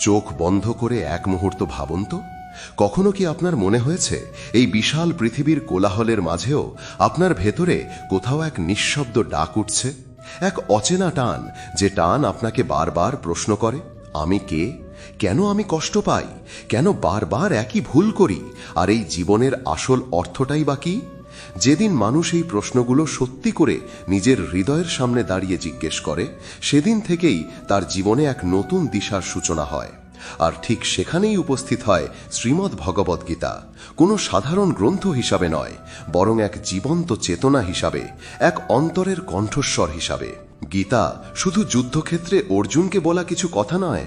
চোখ বন্ধ করে এক মুহূর্ত ভাবুন তো। কখনো কি আপনার মনে হয়েছে, এই বিশাল পৃথিবীর কোলাহলের মাঝেও আপনার ভেতরে কোথাও এক নিঃশব্দ ডাক উঠছে? এক অচেনা টান যে টান আপনাকে বারবার প্রশ্ন করে, আমি কে? কেন আমি কষ্ট পাই? কেন বারবার একই ভুল করি? আর এই জীবনের আসল অর্থটাই বা কি? যেদিন মানুষ এই প্রশ্নগুলো সত্যি করে নিজের হৃদয়ের সামনে দাঁড়িয়ে জিজ্ঞেস করে, সেদিন থেকেই তার জীবনে এক নতুন দিশার সূচনা হয়। আর ঠিক সেখানেই উপস্থিত হয় শ্রীমদ্ ভগবদ্গীতা কোনো সাধারণ গ্রন্থ হিসাবে নয়, বরং এক জীবন্ত চেতনা হিসাবে, এক অন্তরের কণ্ঠস্বর হিসাবে। গীতা শুধু যুদ্ধক্ষেত্রে অর্জুনকে বলা কিছু কথা নয়।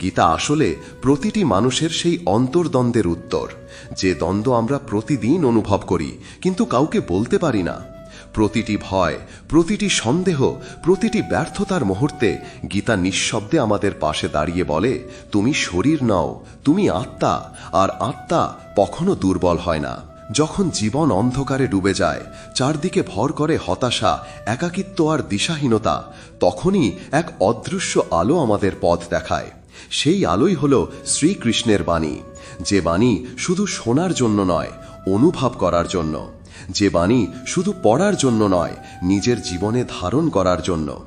গীতা আসলে প্রতিটি মানুষের সেই অন্তর্দ্বন্দ্বের উত্তর। যে দ্বন্দ্ব আমরা প্রতিদিন অনুভব করি, কিন্তু কাউকে বলতে পারি না। প্রতিটি ভয়, প্রতিটি সন্দেহ, প্রতিটি ব্যর্থতার মুহূর্তে গীতা নিঃশব্দে আমাদের পাশে দাঁড়িয়ে বলে, তুমি শরীর নও, তুমি আত্মা, আর আত্মা কখনো দুর্বল হয় না। যখন জীবন অন্ধকারে ডুবে যায়, চারদিকে ভর করে হতাশা, একাকিত্ব আর দিশাহীনতা, তখনই এক অদৃশ্য আলো আমাদের পথ দেখায়। সেই আলোই হল শ্রীকৃষ্ণের বাণী। যে বাণী শুধু শোনার জন্য নয়, অনুভব করার জন্য। যে বাণী শুধু পড়ার জন্য নয়, নিজের জীবনে ধারণ করার জন্য।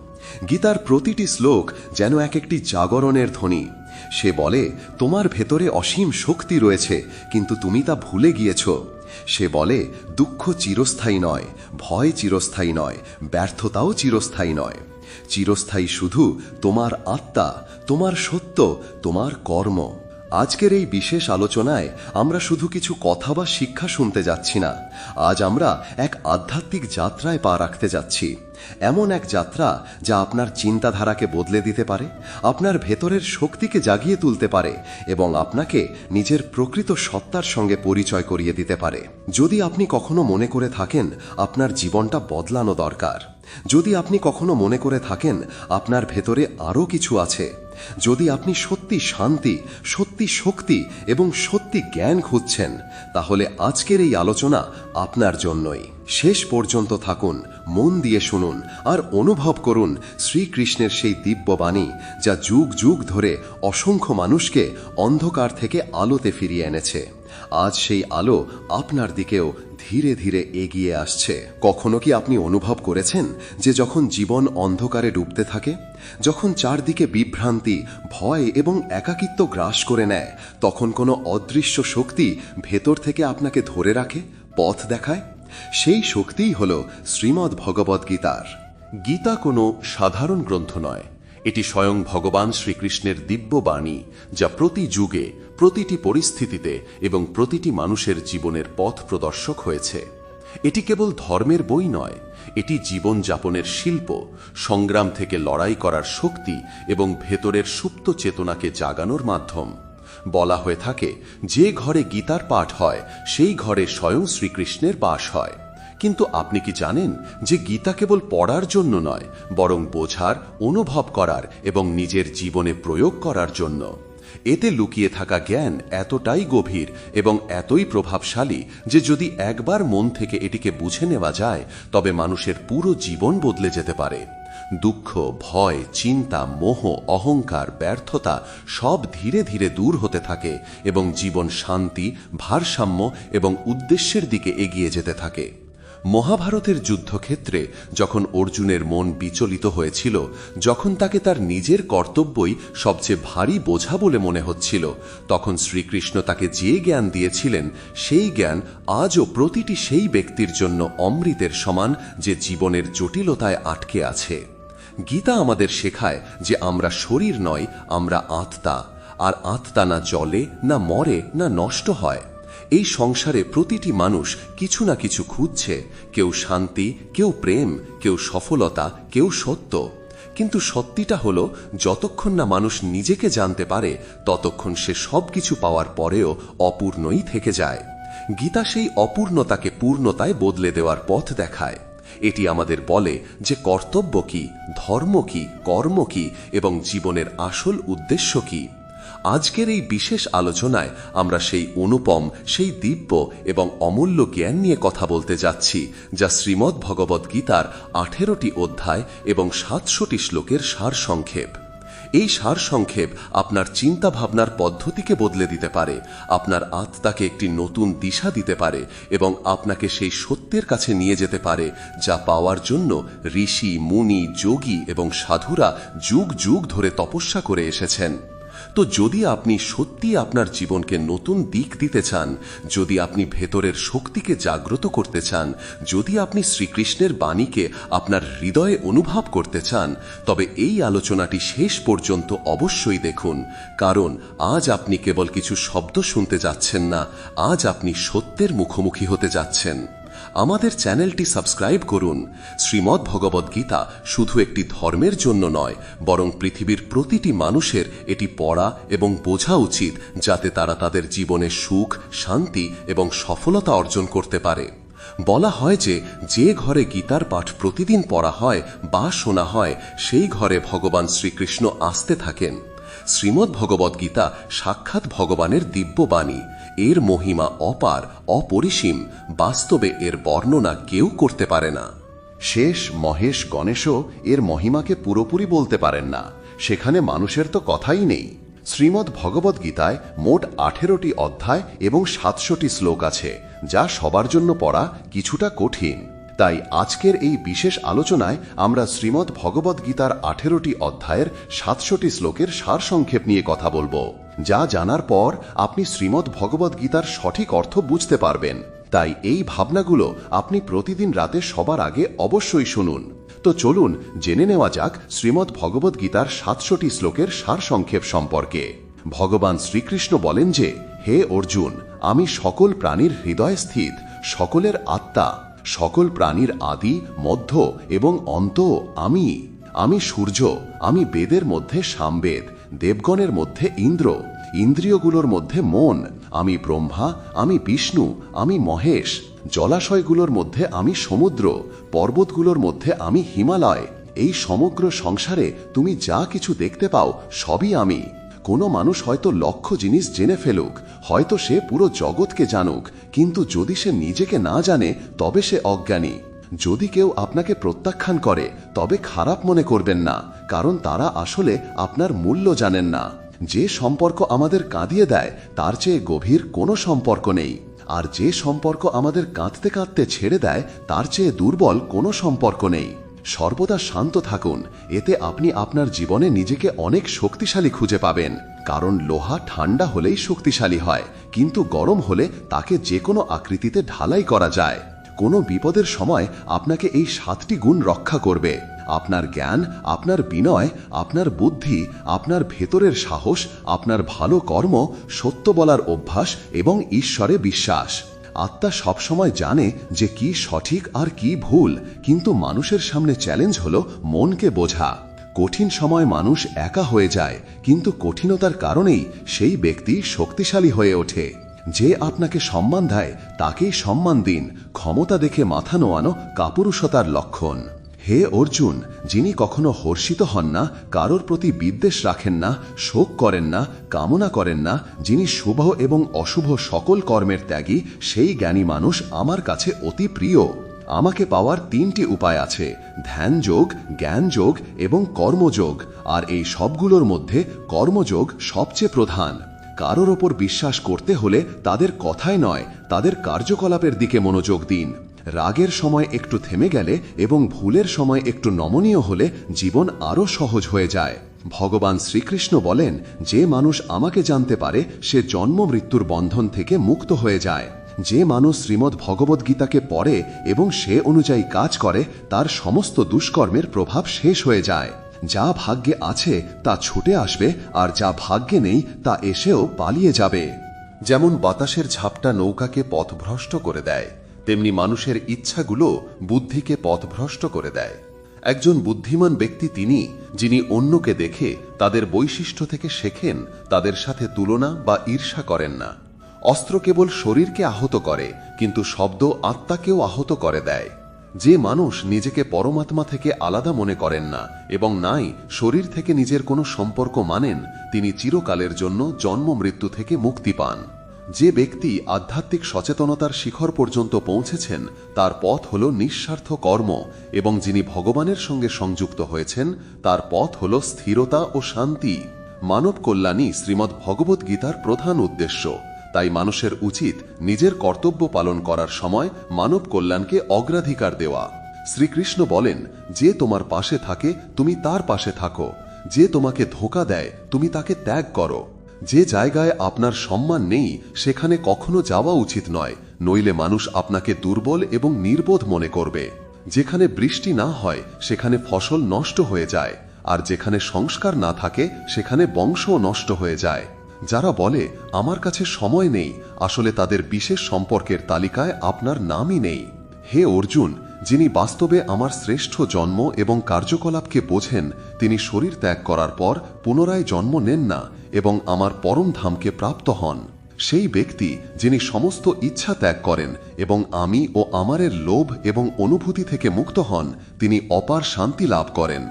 গীতার প্রতিটি শ্লোক যেন এক একটি জাগরণের ধ্বনি। সে বলে, তোমার ভেতরে অসীম শক্তি রয়েছে, কিন্তু তুমি তা ভুলে গিয়েছ। সে বলে, দুঃখ চিরস্থায়ী নয়, ভয় চিরস্থায়ী নয়, ব্যর্থতাও চিরস্থায়ী নয়। চিরস্থায়ী শুধু তোমার আত্মা, তোমার সত্য, তোমার কর্ম। আজকের এই বিশেষ আলোচনায় আমরা শুধু কিছু কথা বা শিক্ষা শুনতে যাচ্ছি না। আজ আমরা এক আধ্যাত্মিক যাত্রায় পা রাখতে যাচ্ছি। এমন এক যাত্রা যা আপনার চিন্তাধারাকে বদলে দিতে পারে, আপনার ভেতরের শক্তিকে জাগিয়ে তুলতে পারে এবং আপনাকে নিজের প্রকৃত সত্তার সঙ্গে পরিচয় করিয়ে দিতে পারে। যদি আপনি কখনো মনে করে থাকেন, আপনার জীবনটা বদলানো দরকার। যদি আপনি কখনো মনে করে থাকেন, আপনার ভেতরে আরও কিছু আছে যদি আপনি সত্যি শান্তি, সত্যি শক্তি এবং সত্যি জ্ঞান খুঁজছেন, তাহলে আজকের এই আলোচনা আপনার জন্যই। শেষ পর্যন্ত থাকুন, মন দিয়ে শুনুন আর অনুভব করুন শ্রীকৃষ্ণের সেই দিব্য বাণী যা যুগ যুগ ধরে অসংখ্য মানুষকে অন্ধকার থেকে আলোতে ফিরিয়ে এনেছে। আজ সেই আলো আপনার দিকেও ধীরে ধীরে এগিয়ে আসছে। কখনো কি আপনি অনুভব করেছেন যে যখন জীবন অন্ধকারে ডুবতে থাকে, যখন চারদিকে বিভ্রান্তি, ভয় এবং একাকিত্ব গ্রাস করে নেয়, তখন কোনো অদৃশ্য শক্তি ভেতর থেকে আপনাকে ধরে রাখে, পথ দেখায়? সেই শক্তিই হল শ্রীমদ্ ভগবদ্ গীতার। গীতা কোনো সাধারণ গ্রন্থ নয়। এটি স্বয়ং ভগবান শ্রীকৃষ্ণের দিব্য বাণী, যা প্রতি যুগে প্রতিটি পরিস্থিতিতে এবং প্রতিটি মানুষের জীবনের পথ প্রদর্শক হয়েছে। এটি কেবল ধর্মের বই নয়, এটি জীবনযাপনের শিল্প, সংগ্রাম থেকে লড়াই করার শক্তি এবং ভেতরের সুপ্ত চেতনাকে জাগানোর মাধ্যম। বলা হয়ে থাকে, যে ঘরে গীতার পাঠ হয়, সেই ঘরে স্বয়ং শ্রীকৃষ্ণের বাস হয়। কিন্তু আপনি কি জানেন যে গীতা কেবল পড়ার জন্য নয়, বরং বোঝার, অনুভব করার এবং নিজের জীবনে প্রয়োগ করার জন্য? এতে লুকিয়ে থাকা জ্ঞান এতটাই গভীর এবং এতই প্রভাবশালী যে যদি একবার মন থেকে এটিকে বুঝে নেওয়া যায়, তবে মানুষের পুরো জীবন বদলে যেতে পারে। দুঃখ, ভয়, চিন্তা, মোহ, অহংকার, ব্যর্থতা সব ধীরে ধীরে দূর হতে থাকে এবং জীবন শান্তি, ভারসাম্য এবং উদ্দেশ্যের দিকে এগিয়ে যেতে থাকে। মহাভারতের যুদ্ধক্ষেত্রে যখন অর্জুনের মন বিচলিত হয়েছিল, যখন তাকে তার নিজের কর্তব্যই সবচেয়ে ভারী বোঝা বলে মনে হচ্ছিল, তখন শ্রীকৃষ্ণ তাকে যে জ্ঞান দিয়েছিলেন, সেই জ্ঞান আজও প্রতিটি সেই ব্যক্তির জন্য অমৃতের সমান যে জীবনের জটিলতায় আটকে আছে। গীতা আমাদের শেখায় যে আমরা শরীর নয়, আমরা আত্মা, আর আত্মা না জলে, না মরে, না নষ্ট হয়। এই সংসারে প্রতিটি মানুষ কিছু না কিছু খুঁজছে। কেউ শান্তি, কেউ প্রেম, কেউ সফলতা, কেউ সত্য। কিন্তু সত্যিটা হলো, যতক্ষণ না মানুষ নিজেকে জানতে পারে, ততক্ষণ সে সবকিছু পাওয়ার পরেও অপূর্ণই থেকে যায়। গীতা সেই অপূর্ণতাকে পূর্ণতায় বদলে দেওয়ার পথ দেখায়। এটি আমাদের বলে যে কর্তব্য কি, ধর্ম কি, কর্ম কি এবং জীবনের আসল উদ্দেশ্য কি। আজকের এই বিশেষ আলোচনায় আমরা সেই অনুপম, সেই দিব্য এবং অমূল্য জ্ঞান নিয়ে কথা বলতে যাচ্ছি, যা শ্রীমদ্ ভগবদ্ গীতার আঠেরোটি অধ্যায় এবং সাতশোটি শ্লোকের সার সংক্ষেপ এই সারসংক্ষেপ আপনার চিন্তা ভাবনার পদ্ধতিকে বদলে দিতে পারে, আপনার আত্মাকে একটি নতুন দিশা দিতে পারে এবং আপনাকে সেই সত্যের কাছে নিয়ে যেতে পারে, যা পাওয়ার জন্য ঋষি, মুনি, যোগী এবং সাধুরা যুগ যুগ ধরে তপস্যা করে এসেছেন। তো যদি আপনি সত্যি আপনার জীবনকে নতুন দিক দিতে চান, যদি আপনি ভেতরের শক্তিকে জাগ্রত করতে চান, যদি আপনি শ্রীকৃষ্ণের বাণীকে আপনার হৃদয়ে অনুভব করতে চান, তবে এই আলোচনাটি শেষ পর্যন্ত অবশ্যই দেখুন। কারণ আজ আপনি কেবল কিছু শব্দ শুনতে যাচ্ছেন না, আজ আপনি সত্যের মুখোমুখি হতে যাচ্ছেন। আমাদের চ্যানেলটি সাবস্ক্রাইব করুন। শ্রীমদ্ ভগবদ গীতা শুধু একটি ধর্মের জন্য নয়, বরং পৃথিবীর প্রতিটি মানুষের এটি পড়া এবং বোঝা উচিত, যাতে তারা তাদের জীবনে সুখ, শান্তি এবং সফলতা অর্জন করতে পারে। বলা হয় যে যে ঘরে গীতার পাঠ প্রতিদিন পড়া হয় বা শোনা হয়, সেই ঘরে ভগবান শ্রীকৃষ্ণ আসতে থাকেন। শ্রীমদ্ ভগবদ্গীতা সাক্ষাৎ ভগবানের দিব্য বাণী এর মহিমা অপার, অপরিসীম, বাস্তবে এর বর্ণনা কেউ করতে পারে না। শেষ মহেশ গণেশও এর মহিমাকে পুরোপুরি বলতে পারেন না। সেখানে মানুষের তো কথাই নেই। শ্রীমদ্ ভগবদ্গীতায় মোট আঠেরোটি অধ্যায় এবং সাতশোটি শ্লোক আছে, যা সবার জন্য পড়া কিছুটা কঠিন। তাই আজকের এই বিশেষ আলোচনায় আমরা শ্রীমদ্ ভগবদ গীতার আঠেরোটি অধ্যায়ের সাতশোটি শ্লোকের সারসংক্ষেপ নিয়ে কথা বলব, যা জানার পর আপনি শ্রীমদ্ ভগবদ গীতার সঠিক অর্থ বুঝতে পারবেন। তাই এই ভাবনাগুলো আপনি প্রতিদিন রাতে সবার আগে অবশ্যই শুনুন। তো চলুন জেনে নেওয়া যাক শ্রীমদ্ ভগবদ গীতার সাতশোটি শ্লোকের সারসংক্ষেপ সম্পর্কে। ভগবান শ্রীকৃষ্ণ বলেন যে, হে অর্জুন, আমি সকল প্রাণীর হৃদয় স্থিত, সকলের আত্মা সকল প্রাণীর আদি, মধ্য এবং অন্ত আমি। আমি সূর্য, আমি বেদের মধ্যে সামবেদ, দেবগণের মধ্যে ইন্দ্র, ইন্দ্রিয়গুলোর মধ্যে মন, আমি ব্রহ্মা, আমি বিষ্ণু, আমি মহেশ, জলাশয়গুলোর মধ্যে আমি সমুদ্র, পর্বতগুলোর মধ্যে আমি হিমালয়। এই সমগ্র সংসারে তুমি যা কিছু দেখতে পাও, সবই আমি। কোনো মানুষ হয়তো লক্ষ জিনিস জেনে ফেলুক, হয়তো সে পুরো জগৎকে জানুক, কিন্তু যদি সে নিজেকে না জানে, তবে সে অজ্ঞানী। যদি কেউ আপনাকে প্রত্যাখ্যান করে, তবে খারাপ মনে করবেন না, কারণ তারা আসলে আপনার মূল্য জানেন না। যে সম্পর্ক আমাদের কাঁদিয়ে দেয়, তার চেয়ে গভীর কোনো সম্পর্ক নেই। আর যে সম্পর্ক আমাদের কাঁদতে কাঁদতে ছেড়ে দেয়, তার চেয়ে দুর্বল কোনো সম্পর্ক নেই। সর্বদা শান্ত থাকুন, এতে আপনি আপনার জীবনে নিজেকে অনেক শক্তিশালী খুঁজে পাবেন। কারণ লোহা ঠান্ডা হলেই শক্তিশালী হয়, কিন্তু গরম হলে তাকে যে কোনো আকৃতিতে ঢালাই করা যায়। কোনো বিপদের সময় আপনাকে এই সাতটি গুণ রক্ষা করবে। আপনার জ্ঞান, আপনার বিনয়, আপনার বুদ্ধি, আপনার ভেতরের সাহস, আপনার ভালো কর্ম, সত্য বলার অভ্যাস এবং ঈশ্বরে বিশ্বাস। আত্মা সবসময় জানে যে কি সঠিক আর কি ভুল, কিন্তু মানুষের সামনে চ্যালেঞ্জ হল মনকে বোঝা। কঠিন সময় মানুষ একা হয়ে যায়, কিন্তু কঠিনতার কারণেই সেই ব্যক্তি শক্তিশালী হয়ে ওঠে। যে আপনাকে সম্মান দেয়, তাকেই সম্মান দিন, ক্ষমতা দেখে মাথা নোয়ানো কাপুরুষতার লক্ষণ। হে অর্জুন, যিনি কখনো হর্ষিত হন না, কারোর প্রতি বিদ্বেষ রাখেন না, শোক করেন না, কামনা করেন না, যিনি শুভ এবং অশুভ সকল কর্মের ত্যাগী, সেই জ্ঞানী মানুষ আমার কাছে অতি প্রিয়। আমাকে পাওয়ার তিনটি উপায় আছে ধ্যান যোগ জ্ঞান যোগ এবং কর্মযোগ, আর এই সবগুলোর মধ্যে কর্মযোগ সবচেয়ে প্রধান। কারোর ওপর বিশ্বাস করতে হলে তাদের কথায় নয়, তাদের কার্যকলাপের দিকে মনোযোগ দিন। রাগের সময় একটু থেমে গেলে এবং ভুলের সময় একটু নমনীয় হলে জীবন আরও সহজ হয়ে যায়। ভগবান শ্রীকৃষ্ণ বলেন, যে মানুষ আমাকে জানতে পারে, সে জন্ম মৃত্যুর বন্ধন থেকে মুক্ত হয়ে যায়। যে মানুষ শ্রীমদ্ ভগবদ্গীতাকে পড়ে এবং সে অনুযায়ী কাজ করে, তার সমস্ত দুষ্কর্মের প্রভাব শেষ হয়ে যায়। যা ভাগ্যে আছে, তা ছুটে আসবে, আর যা ভাগ্যে নেই, তা এসেও পালিয়ে যাবে। যেমন বাতাসের ঝাপটা নৌকাকে পথভ্রষ্ট করে দেয় তেমনি মানুষের ইচ্ছাগুলো বুদ্ধিকে পথভ্রষ্ট করে দেয়। একজন বুদ্ধিমান ব্যক্তি তিনি, যিনি অন্যকে দেখে তাদের বৈশিষ্ট্য থেকে শেখেন, তাদের সাথে তুলনা বা ঈর্ষা করেন না। অস্ত্র কেবল শরীরকে আহত করে, কিন্তু শব্দ আত্মাকেও আহত করে দেয়। যে মানুষ নিজেকে পরমাত্মা থেকে আলাদা মনে করেন না এবং নাই শরীর থেকে নিজের কোনো সম্পর্ক মানেন, তিনি চিরকালের জন্য জন্ম মৃত্যু থেকে মুক্তি পান। যে ব্যক্তি আধ্যাত্মিক সচেতনতার শিখর পর্যন্ত পৌঁছেছেন, তার পথ হল নিঃস্বার্থ কর্ম এবং যিনি ভগবানের সঙ্গে সংযুক্ত হয়েছেন, তার পথ হল স্থিরতা ও শান্তি। মানব কল্যাণই শ্রীমদ্ ভগবত গীতার প্রধান উদ্দেশ্য। তাই মানুষের উচিত নিজের কর্তব্য পালন করার সময় মানব কল্যাণকে অগ্রাধিকার দেওয়া। শ্রীকৃষ্ণ বলেন, যে তোমার পাশে থাকে, তুমি তার পাশে থাকো। যে তোমাকে ধোকা দেয়, তুমি তাকে ত্যাগ করো। যে জায়গায় আপনার সম্মান নেই, সেখানে কখনো যাওয়া উচিত নয়, নইলে মানুষ আপনাকে দুর্বল এবং নির্বোধ মনে করবে। যেখানে বৃষ্টি না হয়, সেখানে ফসল নষ্ট হয়ে যায়, আর যেখানে সংস্কার না থাকে, সেখানে বংশও নষ্ট হয়ে যায়। যারা বলে, আমার কাছে সময় নেই আসলে তাদের বিশেষ সম্পর্কের তালিকায় আপনার নামই নেই। হে অর্জুন, যিনি বাস্তবে আমার শ্রেষ্ঠ জন্ম এবং কার্যকলাপকে বোঝেন, তিনি শরীর ত্যাগ করার পর পুনরায় জন্ম নেন না এবং আমার পরম ধামকে প্রাপ্ত হন। সেই ব্যক্তি যিনি সমস্ত ইচ্ছা ত্যাগ করেন এবং আমি ও আমারের লোভ এবং অনুভূতি থেকে মুক্ত হন, তিনি অপার শান্তি লাভ করেন।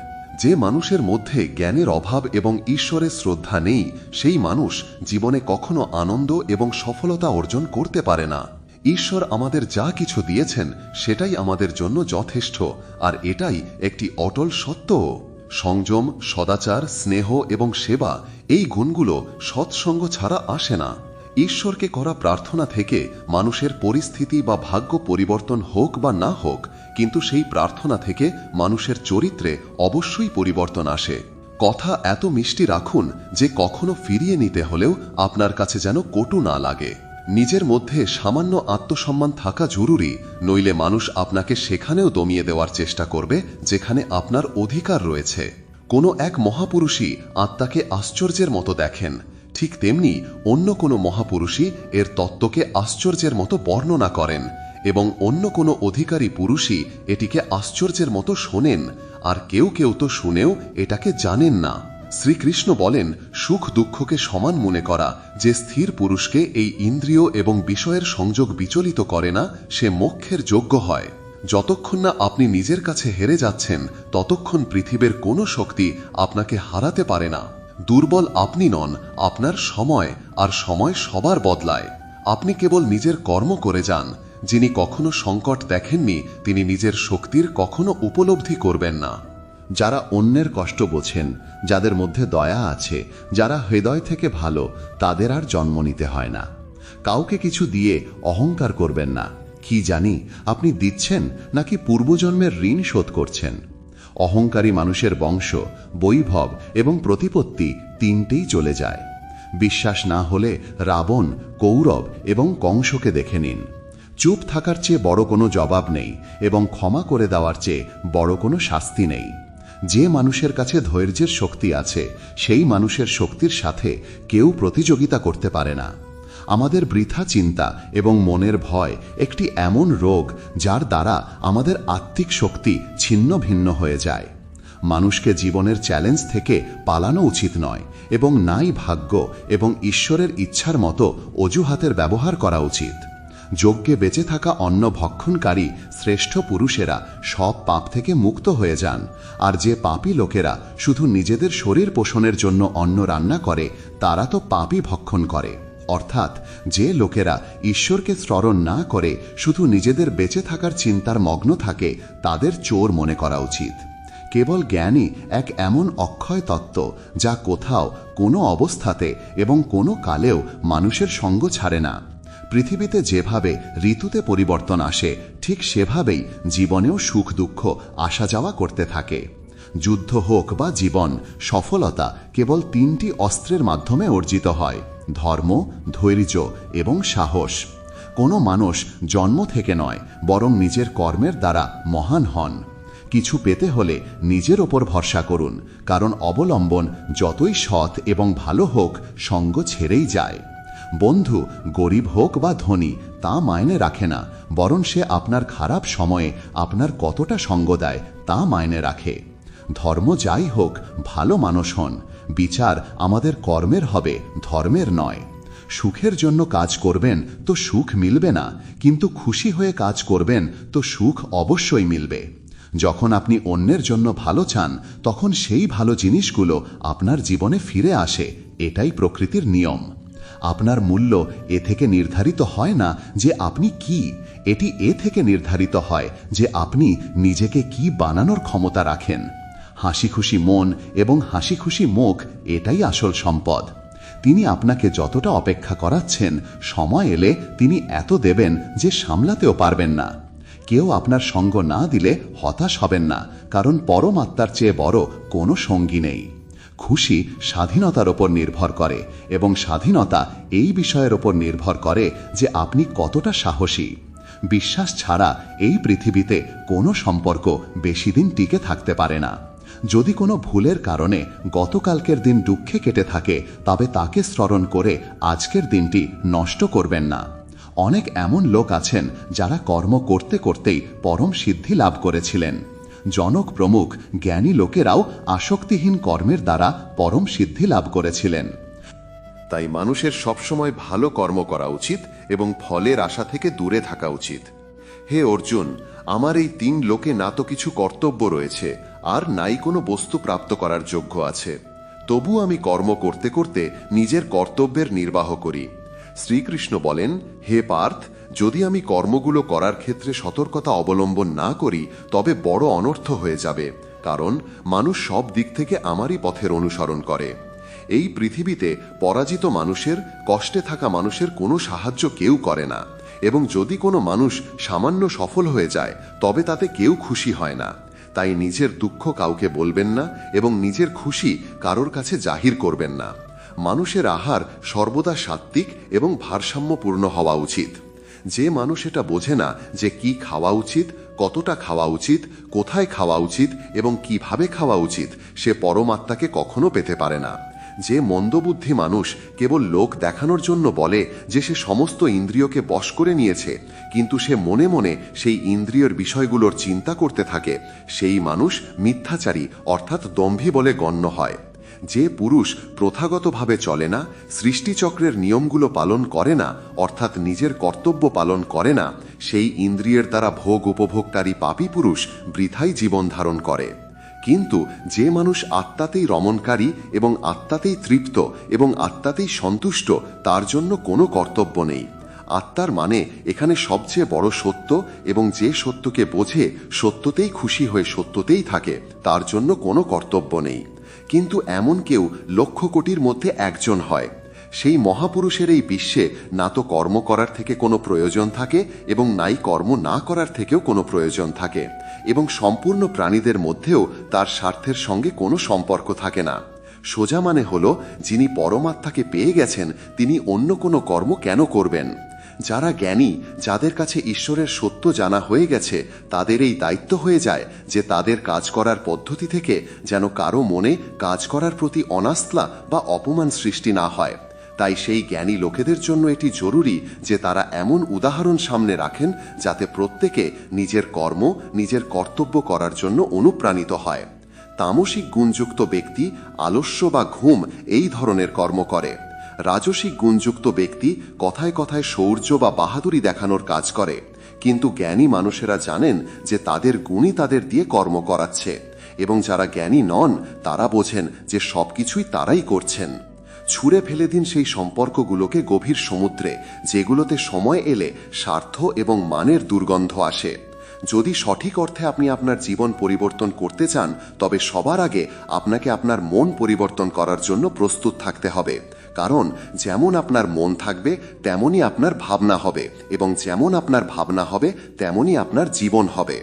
যে মানুষের মধ্যে জ্ঞানের অভাব এবং ঈশ্বরের শ্রদ্ধা নেই, সেই মানুষ জীবনে কখনো আনন্দ এবং সফলতা অর্জন করতে পারে না। ঈশ্বর আমাদের যা কিছু দিয়েছেন, সেটাই আমাদের জন্য যথেষ্ট, আর এটাই একটি অটল সত্য। সংযম, সদাচার, স্নেহ এবং সেবা, এই গুণগুলো সৎসঙ্গ ছাড়া আসে না। ঈশ্বরকে করা প্রার্থনা থেকে মানুষের পরিস্থিতি বা ভাগ্য পরিবর্তন হোক বা না হোক, কিন্তু সেই প্রার্থনা থেকে মানুষের চরিত্রে অবশ্যই পরিবর্তন আসে। কথা এত মিষ্টি রাখুন যে কখনো ফিরিয়ে নিতে হলেও আপনার কাছে যেন কটু না লাগে। নিজের মধ্যে সামান্য আত্মসম্মান থাকা জরুরি, নইলে মানুষ আপনাকে সেখানেও দমিয়ে দেওয়ার চেষ্টা করবে, যেখানে আপনার অধিকার রয়েছে। কোনো এক মহাপুরুষই আত্মাকে আশ্চর্যের মতো দেখেন। ঠিক তেমনি অন্য কোনো মহাপুরুষই এর তত্ত্বকে আশ্চর্যের মতো বর্ণনা করেন এবং অন্য কোনো অধিকারী পুরুষই এটিকে আশ্চর্যের মতো শোনেন, আর কেউ কেউ তো শুনেও এটাকে জানেন না। শ্রীকৃষ্ণ বলেন, সুখ দুঃখকে সমান মনে করা, যে স্থির পুরুষকে এই ইন্দ্রিয় এবং বিষয়ের সংযোগ বিচলিত করে না, সে মোক্ষের যোগ্য হয়। যতক্ষণ না আপনি নিজের কাছে হেরে যাচ্ছেন, ততক্ষণ পৃথিবীর কোনো শক্তি আপনাকে হারাতে পারে না। দুর্বল আপনি নন, আপনার সময় আর সময় সবার বদলায়। আপনি কেবল নিজের কর্ম করে যান, যিনি কখনো সংকট দেখেননি, তিনি নিজের শক্তির কখনো উপলব্ধি করবেন না। যারা অন্যের কষ্ট বোঝেন, যাদের মধ্যে দয়া আছে, যারা হৃদয় থেকে ভালো, তাদের আর জন্ম নিতে হয় না। কাউকে কিছু দিয়ে অহংকার করবেন না। কি জানি, আপনি দিচ্ছেন নাকি পূর্বজন্মের ঋণ শোধ করছেন? অহংকারী মানুষের বংশ, বৈভব এবং প্রতিপত্তি তিনটেই চলে যায়। বিশ্বাস না হলে রাবণ, কৌরব এবং কংসকে দেখে নিন। চুপ থাকার চেয়ে বড় কোনো জবাব নেই এবং ক্ষমা করে দেওয়ার চেয়ে বড় কোনো শাস্তি নেই। যে মানুষের কাছে ধৈর্যের শক্তি আছে, সেই মানুষের শক্তির সাথে কেউ প্রতিযোগিতা করতে পারে না। আমাদের বৃথা চিন্তা এবং মনের ভয় একটি এমন রোগ যার দ্বারা আমাদের আত্মিক শক্তি ছিন্ন ভিন্ন হয়ে যায়। মানুষকে জীবনের চ্যালেঞ্জ থেকে পালানো উচিত নয় এবং নাই ভাগ্য এবং ঈশ্বরের ইচ্ছার মতো অজুহাতের ব্যবহার করা উচিত। যজ্ঞে বেঁচে থাকা অন্ন ভক্ষণকারী শ্রেষ্ঠ পুরুষেরা সব পাপ থেকে মুক্ত হয়ে যান। আর যে পাপী লোকেরা শুধু নিজেদের শরীর পোষণের জন্য অন্ন রান্না করে, তারা তো পাপই ভক্ষণ করে। অর্থাৎ যে লোকেরা ঈশ্বরকে স্মরণ না করে শুধু নিজেদের বেঁচে থাকার চিন্তার মগ্ন থাকে, তাদের চোর মনে করা উচিত। কেবল জ্ঞানই এক এমন অক্ষয় তত্ত্ব যা কোথাও, কোনো অবস্থাতে এবং কোনো কালেও মানুষের সঙ্গ ছাড়ে না। পৃথিবীতে যেভাবে ঋতুতে পরিবর্তন আসে, ঠিক সেভাবেই জীবনেও সুখ, দুঃখ, আসা যাওয়া করতে থাকে। যুদ্ধ হোক বা জীবন, সফলতা কেবল তিনটি অস্ত্রের মাধ্যমে অর্জিত হয়, ধর্ম, ধৈর্য এবং সাহস। কোনো মানুষ জন্ম থেকে নয়, বরং নিজের কর্মের দ্বারা মহান হন। কিছু পেতে হলে নিজের ওপর ভরসা করুন, কারণ অবলম্বন যতই সৎ এবং ভালো হোক সঙ্গ ছেড়েই যায়। বন্ধু, গরিব হোক বা ধনী, তা মায়নে রাখে না, বরং সে আপনার খারাপ সময়ে আপনার কতটা সঙ্গ দেয়, তা মায়নে রাখে। ধর্ম যাই হোক, ভালো মানুষ হন, বিচার আমাদের কর্মের হবে, ধর্মের নয়। সুখের জন্য কাজ করবেন, তো সুখ মিলবে না, কিন্তু খুশি হয়ে কাজ করবেন, তো সুখ অবশ্যই মিলবে। যখন আপনি অন্যের জন্য ভালো চান, তখন সেই ভালো জিনিসগুলো আপনার জীবনে ফিরে আসে, এটাই প্রকৃতির নিয়ম। আপনার মূল্য এ থেকে নির্ধারিত হয় না যে আপনি কি। এটি এ থেকে নির্ধারিত হয় যে আপনি নিজেকে কি বানানোর ক্ষমতা রাখেন। হাসি খুশি মন এবং হাসি খুশি মুখ এটাই আসল সম্পদ। তিনি আপনাকে যতটা অপেক্ষা করাচ্ছেন, সময় এলে তিনি এত দেবেন যে সামলাতেও পারবেন না। কেউ আপনার সঙ্গ না দিলে হতাশ হবেন না, কারণ পরমাত্মার চেয়ে বড় কোনো সঙ্গী নেই। খুশি স্বাধীনতার ওপর নির্ভর করে এবং স্বাধীনতা এই বিষয়ের ওপর নির্ভর করে যে আপনি কতটা সাহসী। বিশ্বাস ছাড়া এই পৃথিবীতে কোনো সম্পর্ক বেশি দিন টিকে থাকতে পারে না। যদি কোনো ভুলের কারণে গতকালকের দিন দুঃখে কেটে থাকে, তবে তাকে স্মরণ করে আজকের দিনটি নষ্ট করবেন না। অনেক এমন লোক আছেন যারা কর্ম করতে করতেই পরম সিদ্ধি লাভ করেছিলেন। জনক প্রমুখ জ্ঞানী লোকেরাও আসক্তিহীন কর্মের দ্বারা পরম সিদ্ধি লাভ করেছিলেন। তাই মানুষের সবসময় ভালো কর্ম করা উচিত এবং ফলের আশা থেকে দূরে থাকা উচিত। হে অর্জুন, আমার এই তিন লোকে না তো কিছু কর্তব্য রয়েছে, আর নাই কোনো বস্তু প্রাপ্ত করার যোগ্য আছে। তবু আমি কর্ম করতে করতে নিজের কর্তব্যের নির্বাহ করি। শ্রীকৃষ্ণ বলেন, হে পার্থ যদি আমি কর্মগুলো করার ক্ষেত্রে সতর্কতা অবলম্বন না করি, তবে বড় অনর্থ হয়ে যাবে, কারণ মানুষ সব দিক থেকে আমারই পথের অনুসরণ করে। এই পৃথিবীতে পরাজিত মানুষের, কষ্টে থাকা মানুষের কোনো সাহায্য কেউ করে না, এবং যদি কোনো মানুষ সামান্য সফল হয়ে যায়, তবে তাতে কেউ খুশি হয় না। তাই নিজের দুঃখ কাউকে বলবেন না, এবং নিজের খুশি কারোর কাছে জাহির করবেন না। মানুষের আহার সর্বদা সাত্ত্বিক এবং ভারসাম্যপূর্ণ হওয়া উচিত। যে মানুষ এটা বোঝে না যে কি খাওয়া উচিত, কতটা খাওয়া উচিত, কোথায় খাওয়া উচিত এবং কীভাবে খাওয়া উচিত, সে পরমাত্মাকে কখনো পেতে পারে না। যে মন্দবুদ্ধি মানুষ কেবল লোক দেখানোর জন্য বলে যে সে সমস্ত ইন্দ্রিয়কে বশ করে নিয়েছে, কিন্তু সে মনে মনে সেই ইন্দ্রিয়র বিষয়গুলোর চিন্তা করতে থাকে, সেই মানুষ মিথ্যাচারী অর্থাৎ দম্ভী বলে গণ্য হয়। যে পুরুষ প্রথাগতভাবে চলে না, সৃষ্টিচক্রের নিয়মগুলো পালন করে না, অর্থাৎ নিজের কর্তব্য পালন করে না, সেই ইন্দ্রিয়ের দ্বারা ভোগ উপভোগকারী পাপী পুরুষ বৃথাই জীবন ধারণ করে। কিন্তু যে মানুষ আত্মাতেই রমণকারী এবং আত্মাতেই তৃপ্ত এবং আত্মাতেই সন্তুষ্ট, তার জন্য কোনো কর্তব্য নেই। আত্মার মানে এখানে সবচেয়ে বড় সত্য এবং যে সত্যকে বোঝে সত্যতেই খুশি হয়ে সত্যতেই থাকে, তার জন্য কোনো কর্তব্য নেই। কিন্তু এমন কেউ লক্ষ কোটির মধ্যে একজন হয়। সেই মহাপুরুষের এই বিশ্বে না তো কর্ম করার থেকে কোনো প্রয়োজন থাকে এবং নাই কর্ম না করার থেকেও কোনো প্রয়োজন থাকে এবং সম্পূর্ণ প্রাণীদের মধ্যেও তার স্বার্থের সঙ্গে কোনো সম্পর্ক থাকে না। সোজা মানে হল, যিনি পরমাত্মাকে পেয়ে গেছেন, তিনি অন্য কোনো কর্ম কেন করবেন? যারা জ্ঞানী, যাদের কাছে ঈশ্বরের সত্য জানা হয়ে গেছে, তাদের এই দায়িত্ব হয়ে যায় যে তাদের কাজ করার পদ্ধতি থেকে যেন কারও মনে কাজ করার প্রতি অনাস্থা বা অপমান সৃষ্টি না হয়। তাই সেই জ্ঞানী লোকেদের জন্য এটি জরুরি যে তারা এমন উদাহরণ সামনে রাখেন যাতে প্রত্যেকে নিজের কর্ম, নিজের কর্তব্য করার জন্য অনুপ্রাণিত হয়। তামসিক গুণযুক্ত ব্যক্তি আলস্য বা ঘুম এই ধরনের কর্ম করে। রাজসিক গুণযুক্ত ব্যক্তি কথায় কথায় শৌর্য বা বাহাদুরি দেখানোর কাজ করে। কিন্তু জ্ঞানী মানুষেরা জানেন যে তাদের গুণই তাদের দিয়ে কর্ম করাচ্ছে এবং যারা জ্ঞানী নন, তারা বোঝেন যে সবকিছুই তারাই করছেন। ছুঁড়ে ফেলে দিন সেই সম্পর্কগুলোকে গভীর সমুদ্রে, যেগুলোতে সময় এলে স্বার্থ এবং মানের দুর্গন্ধ আসে। যদি সঠিক অর্থে আপনি আপনার জীবন পরিবর্তন করতে চান, তবে সবার আগে আপনাকে আপনার মন পরিবর্তন করার জন্য প্রস্তুত থাকতে হবে। কারণ যেমন আপনার মন থাকবে, তেমনই আপনার ভাবনা হবে এবং যেমন আপনার ভাবনা হবে, তেমনই আপনার জীবন হবে।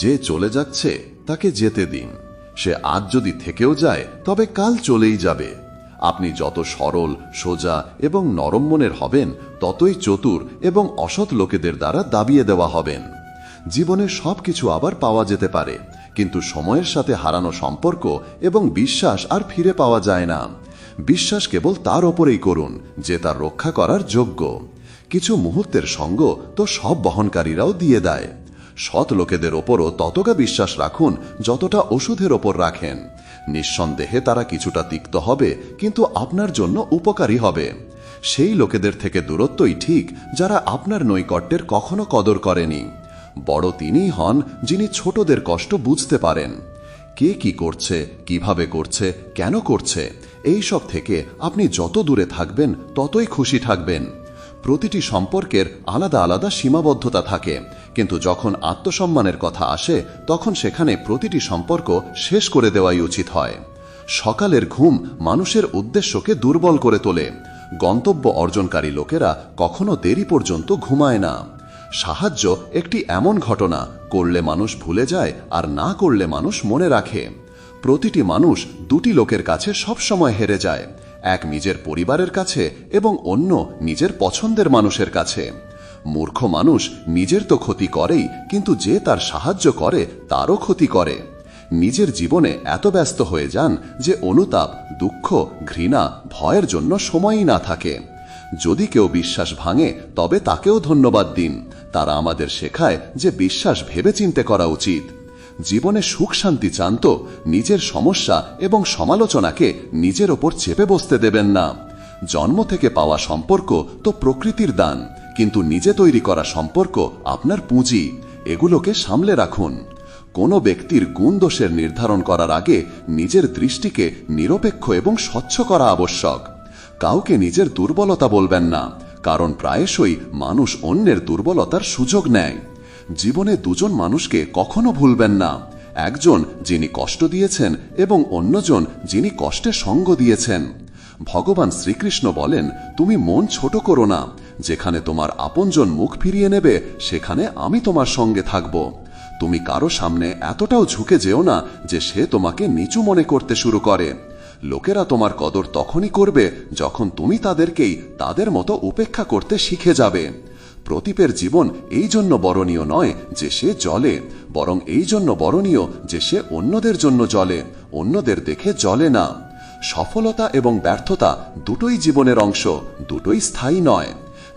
যে চলে যাচ্ছে, তাকে যেতে দিন। সে আজ যদি থেকেও যায়, তবে কাল চলেই যাবে। আপনি যত সরল, সোজা এবং নরম মনের হবেন, ততই চতুর এবং অসৎ লোকেদের দ্বারা দাবিয়ে দেওয়া হবেন। জীবনে সব কিছু আবার পাওয়া যেতে পারে, কিন্তু সময়ের সাথে হারানো সম্পর্ক এবং বিশ্বাস আর ফিরে পাওয়া যায় না। বিশ্বাস কেবল তার ওপরেই করুন, যে তার রক্ষা করার যোগ্য। কিছু মুহূর্তের সঙ্গ তো সব বহনকারীরাও দিয়ে দেয়। সৎ লোকেদের ওপরও ততটা বিশ্বাস রাখুন, যতটা ওষুধের ওপর রাখেন। নিঃসন্দেহে তারা কিছুটা তিক্ত হবে, কিন্তু আপনার জন্য উপকারী হবে। সেই লোকেদের থেকে দূরত্বই ঠিক, যারা আপনার নৈকট্যের কখনো কদর করেনি। বড় তিনিই হন, যিনি ছোটদের কষ্ট বুঝতে পারেন। কে কি করছে, কীভাবে করছে, কেন করছে এই সব থেকে আপনি যত দূরে থাকবেন, ততই খুশি থাকবেন। প্রতিটি সম্পর্কের আলাদা আলাদা সীমাবদ্ধতা থাকে, কিন্তু যখন আত্মসম্মানের কথা আসে, তখন সেখানে প্রতিটি সম্পর্ক শেষ করে দেওয়াই উচিত হয়। সকালের ঘুম মানুষের উদ্দেশ্যকে দুর্বল করে তোলে। গন্তব্য অর্জনকারী লোকেরা কখনো দেরি পর্যন্ত ঘুমায় না। সাহায্য একটি এমন ঘটনা, করলে মানুষ ভুলে যায় আর না করলে মানুষ মনে রাখে। প্রতিটি মানুষ দুটি লোকের কাছে সবসময় হেরে যায়। এক নিজের পরিবারের কাছে এবং অন্য নিজের পছন্দের মানুষের কাছে। মূর্খ মানুষ নিজের তো ক্ষতি করেই, কিন্তু যে তার সাহায্য করে, তারও ক্ষতি করে। নিজের জীবনে এত ব্যস্ত হয়ে যান যে অনুতাপ, দুঃখ, ঘৃণা, ভয়ের জন্য সময়ই না থাকে। যদি কেউ বিশ্বাস ভাঙে, তবে তাকেও ধন্যবাদ দিন। তারা আমাদের শেখায় যে বিশ্বাস ভেবেচিন্তে করা উচিত। জীবনে সুখ শান্তি চান তো, নিজের সমস্যা এবং সমালোচনাকে নিজের ওপর চেপে বসতে দেবেন না। জন্ম থেকে পাওয়া সম্পর্ক তো প্রকৃতির দান, কিন্তু নিজে তৈরি করা সম্পর্ক আপনার পুঁজি, এগুলোকে সামলে রাখুন। কোনো ব্যক্তির গুণ দোষের নির্ধারণ করার আগে নিজের দৃষ্টিকে নিরপেক্ষ এবং স্বচ্ছ করা আবশ্যক। কাউকে নিজের দুর্বলতা বলবেন না, কারণ প্রায়শই মানুষ অন্যের দুর্বলতার সুযোগ নেয়। জীবনে দুজন মানুষকে কখনো ভুলবেন না। একজন যিনি কষ্ট দিয়েছেন এবং অন্যজন যিনি কষ্টে সঙ্গ দিয়েছেন। ভগবান শ্রীকৃষ্ণ বলেন, তুমি মন ছোট করো না। যেখানে তোমার আপনজন মুখ ফিরিয়ে নেবে, সেখানে আমি তোমার সঙ্গে থাকব। তুমি কারও সামনে এতটাও ঝুঁকে যেও না যে সে তোমাকে নিচু মনে করতে শুরু করে। লোকেরা তোমার কদর তখনই করবে যখন তুমি তাদেরকেই তাদের মতো উপেক্ষা করতে শিখে যাবে। প্রদীপের জীবন এই জন্য বরণীয় নয় যে সে জলে বরং এই জন্য বরণীয় যে সে অন্যদের জন্য জলে অন্যদের দেখে জলে না। সফলতা এবং ব্যর্থতা দুটোই জীবনের অংশ, দুটোই স্থায়ী নয়।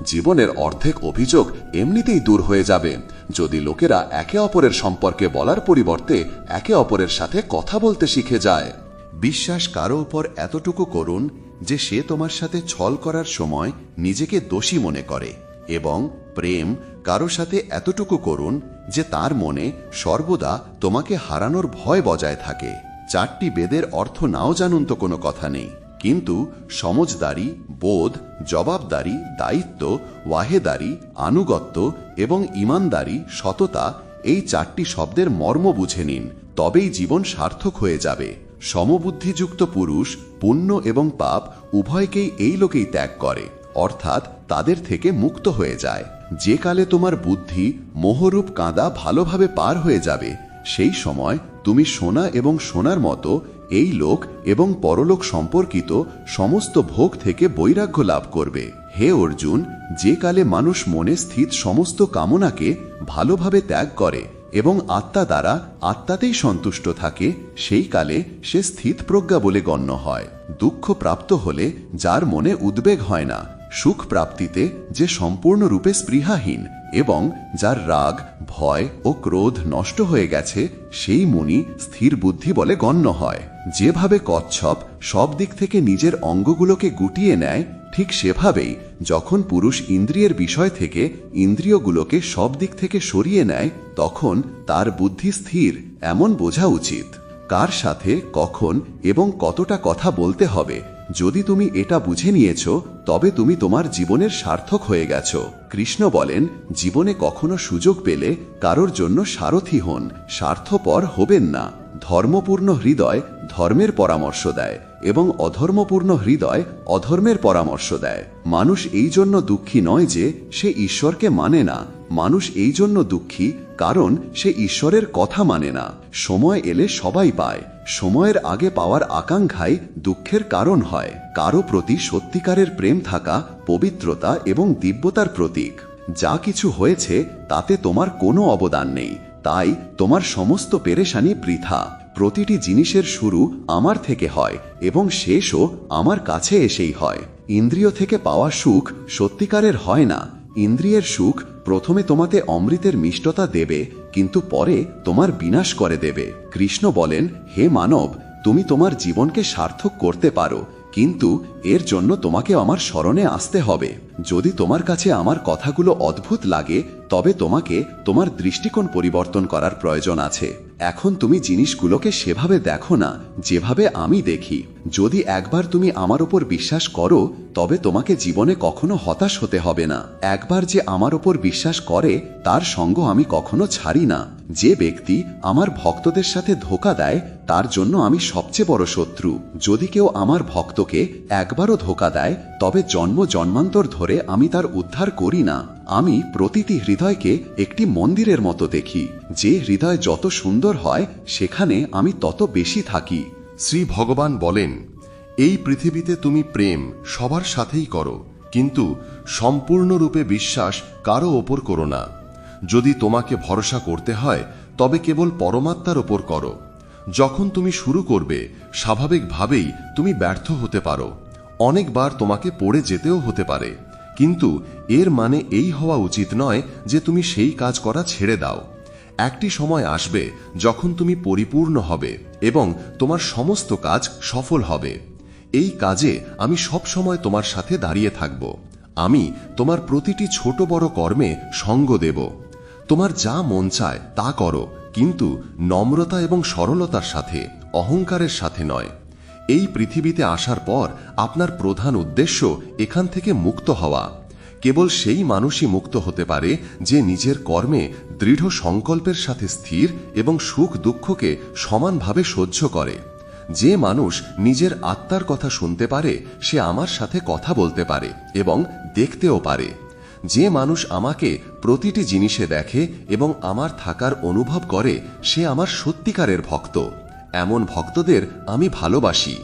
জীবনের অর্ধেক অভিযোগ এমনিতেই দূর হয়ে যাবে। যদি লোকেরা একে অপরের সম্পর্কে বলার পরিবর্তে একে অপরের সাথে কথা বলতে শিখে যায়। বিশ্বাস কারও উপর এতটুকু করুন যে সে তোমার সাথে ছল করার সময় নিজেকে দোষী মনে করে। এবং প্রেম কারও সাথে এতটুকু করুন যে তার মনে সর্বদা তোমাকে হারানোর ভয় বজায় থাকে। চারটি বেদের অর্থ নাও জানুন তো কোনো কথা নেই। কিন্তু সমজদারি বোধ, জবাবদারি, দায়িত্ব, ওয়াহেদারি, আনুগত্য এবং ইমানদারি, সততা এই চারটি শব্দের মর্ম বুঝে নিন, তবেই জীবন সার্থক হয়ে যাবে। সমবুদ্ধিযুক্ত পুরুষ, পুণ্য এবং পাপ উভয়কেই এই লোকেই ত্যাগ করে। অর্থাৎ তাদের থেকে মুক্ত হয়ে যায়। যে কালে তোমার বুদ্ধি মোহরূপ কাঁদা ভালোভাবে পার হয়ে যাবে, সেই সময় তুমি সোনা এবং সোনার মতো এই লোক এবং পরলোক সম্পর্কিত সমস্ত ভোগ থেকে বৈরাগ্য লাভ করবে। হে অর্জুন, যে কালে মানুষ মনে স্থিত সমস্ত কামনাকে ভালোভাবে ত্যাগ করে এবং আত্মা দ্বারা আত্মাতেই সন্তুষ্ট থাকে, সেই কালে সে স্থিত প্রজ্ঞা বলে গণ্য হয়। দুঃখ প্রাপ্ত হলে যার মনে উদ্বেগ হয় না সুখ প্রাপ্তিতে যে সম্পূর্ণরূপে স্পৃহাহীন এবং যার রাগ, ভয় ও ক্রোধ নষ্ট হয়ে গেছে, সেই মুনি স্থির বুদ্ধি বলে গণ্য হয়। যেভাবে কচ্ছপ সব দিক থেকে নিজের অঙ্গগুলোকে গুটিয়ে নেয়, ঠিক সেভাবেই যখন পুরুষ ইন্দ্রিয়ের বিষয় থেকে ইন্দ্রিয়গুলোকে সব দিক থেকে সরিয়ে নেয়, তখন তার বুদ্ধি স্থির, এমন বোঝা উচিত। কার সাথে, কখন এবং কতটা কথা বলতে হবে যদি তুমি এটা বুঝে নিয়েছ, তবে তুমি তোমার জীবনের সার্থক হয়ে গেছ। কৃষ্ণ বলেন, জীবনে কখনো সুযোগ পেলে কারোর জন্য সারথি হন, স্বার্থপর হবেন না। ধর্মপূর্ণ হৃদয় ধর্মের পরামর্শ দেয় এবং অধর্মপূর্ণ হৃদয় অধর্মের পরামর্শ দেয়। মানুষ এই জন্য দুঃখী নয় যে সে ঈশ্বরকে মানে না। মানুষ এই জন্য দুঃখী কারণ সে ঈশ্বরের কথা মানে না। সময় এলে সবাই পায়। সময়ের আগে পাওয়ার আকাঙ্ক্ষাই দুঃখের কারণ হয়। কারও প্রতি সত্যিকারের প্রেম থাকা, পবিত্রতা এবং দিব্যতার প্রতীক। যা কিছু হয়েছে, তাতে তোমার কোনো অবদান নেই। তাই তোমার সমস্ত পেরেশানি বৃথা। প্রতিটি জিনিসের শুরু আমার থেকে হয় এবং শেষও আমার কাছে এসেই হয়। ইন্দ্রিয় থেকে পাওয়া সুখ সত্যিকারের হয় না। ইন্দ্রিয়ের সুখ প্রথমে তোমাতে অমৃতের মিষ্টতা দেবে, কিন্তু পরে তোমার বিনাশ করে দেবে। কৃষ্ণ বলেন, হে মানব, তুমি তোমার জীবনকে সার্থক করতে পারো, কিন্তু এর জন্য তোমাকে আমার স্মরণে আসতে হবে। যদি তোমার কাছে আমার কথাগুলো অদ্ভুত লাগে, তবে তোমাকে তোমার দৃষ্টিকোণ পরিবর্তন করার প্রয়োজন আছে। এখন তুমি জিনিসগুলোকে সেভাবে দেখো না, যেভাবে আমি দেখি। যদি একবার তুমি আমার উপর বিশ্বাস করো তবে তোমাকে জীবনে কখনো হতাশ হতে হবে না। একবার যে আমার ওপর বিশ্বাস করে, তার সঙ্গ আমি কখনো ছাড়ি না। যে ব্যক্তি আমার ভক্তদের সাথে ধোকা দেয়, তার জন্য আমি সবচেয়ে বড় শত্রু। যদি কেউ আমার ভক্তকে একবারও ধোকা দেয়, তবে জন্ম জন্মান্তর ধরে আমি তার উদ্ধার করি না। আমি প্রতিটি হৃদয়কে একটি মন্দিরের মতো দেখি। যে হৃদয় যত সুন্দর হয়, সেখানে আমি তত বেশি থাকি। শ্রী ভগবান বলেন এই পৃথিবীতে তুমি প্রেম সবার সাথেই করো, কিন্তু সম্পূর্ণরূপে বিশ্বাস কারও ওপর করো না। যদি তোমাকে ভরসা করতে হয়, তবে কেবল পরমাত্মার ওপর করো। যখন তুমি শুরু করবে, স্বাভাবিকভাবেই তুমি ব্যর্থ হতে পারো। অনেকবার তোমাকে পড়ে যেতেও হতে পারে, কিন্তু এর মানে এই হওয়া উচিত নয় যে তুমি সেই কাজ করা ছেড়ে দাও। একটি সময় আসবে যখন তুমি পরিপূর্ণ হবে এবং তোমার সমস্ত কাজ সফল হবে। এই কাজে আমি সব সময় তোমার সাথে দাঁড়িয়ে থাকব। আমি তোমার প্রতিটি ছোট বড় কর্মে সঙ্গ দেব। তোমার যা মন চায় তা করো, কিন্তু নম্রতা এবং সরলতার সাথে, অহংকারের সাথে নয়। এই পৃথিবীতে আসার পর আপনার প্রধান উদ্দেশ্য এখান থেকে মুক্ত হওয়া। কেবল সেই মানুষই মুক্ত হতে পারে যে নিজের কর্মে দৃঢ় সংকল্পের সাথে স্থির এবং সুখ দুঃখকে সমানভাবে সহ্য করে। যে মানুষ নিজের আত্মার কথা শুনতে পারে, সে আমার সাথে কথা বলতে পারে এবং দেখতেও পারে। যে মানুষ আমাকে প্রতিটি জিনিসে দেখে এবং আমার থাকার অনুভব করে, সে আমার সত্যিকারের ভক্ত। এমন ভক্তদের আমি ভালোবাসি।